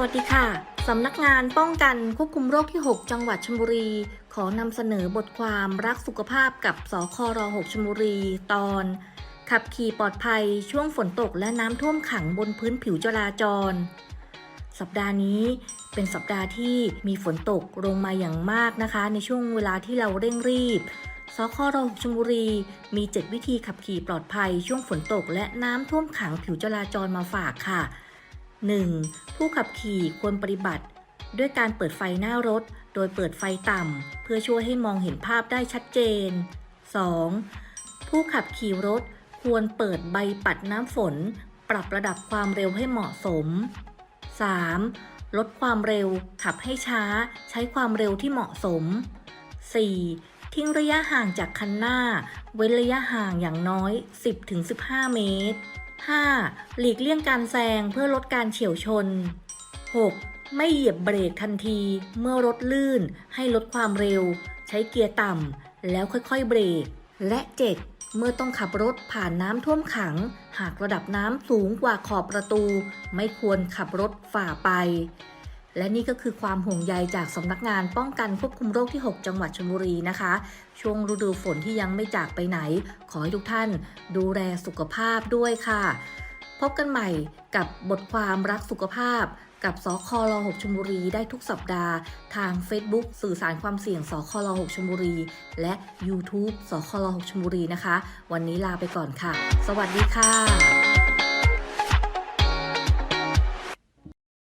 วัสดีค่ะ สำนักงานป้องกันควบคุมโรคที่ 6 จังหวัดชลบุรี ขอนำเสนอบทความรักสุขภาพกับสคร6ชลบุรี ตอน ขับขี่ปลอดภัยช่วงฝนตกและน้ำท่วมขังบนพื้นผิวจราจร สัปดาห์นี้เป็นสัปดาห์ที่มีฝนตกลงมาอย่างมากนะคะ ในช่วงเวลาที่เราเร่งรีบสคร6ชลบุรี มี 7 วิธีขับขี่ปลอดภัยช่วงฝนตกและน้ำท่วมขังผิวจราจรมาฝากค่ะ 1. ผู้ขับขี่ควรปฏิบัติ ด้วยการเปิดไฟหน้ารถ โดยเปิดไฟต่ำ เพื่อช่วยให้มองเห็นภาพได้ชัดเจน 2. ผู้ขับขี่รถควรเปิดใบปัดน้ำฝน ปรับระดับความเร็วให้เหมาะสม 3. ลดความเร็ว ขับให้ช้า ใช้ความเร็วที่เหมาะสม 4. ทิ้งระยะห่างจากคันหน้า เว้นระยะห่างอย่างน้อย 10-15 เมตร 5. หลีกเลี่ยงการแซงเพื่อลดการเฉียวชน 6. ไม่เหยียบเบรกทันที เมื่อรถลื่น ให้ลดความเร็ว ใช้เกียร์ต่ำ แล้วค่อยๆเบรก และ 7. เมื่อต้องขับรถผ่านน้ำท่วมขัง หากระดับน้ำสูงกว่าขอบประตู ไม่ควรขับรถฝ่าไป และนี่ก็คือความห่วงใยจากสำนักงานป้องกันควบคุมโรคที่ 6 จังหวัดชลบุรีนะคะ ช่วงฤดูฝนที่ยังไม่จากไปไหน ขอให้ทุกท่านดูแลสุขภาพด้วยค่ะ พบกันใหม่กับบทความรักสุขภาพ กับสคร6ชลบุรีได้ทุกสัปดาห์ ทาง Facebook สื่อสารความเสี่ยงสคร6ชลบุรี และ YouTube สคร6ชลบุรีนะคะ วันนี้ลาไปก่อนค่ะ สวัสดีค่ะ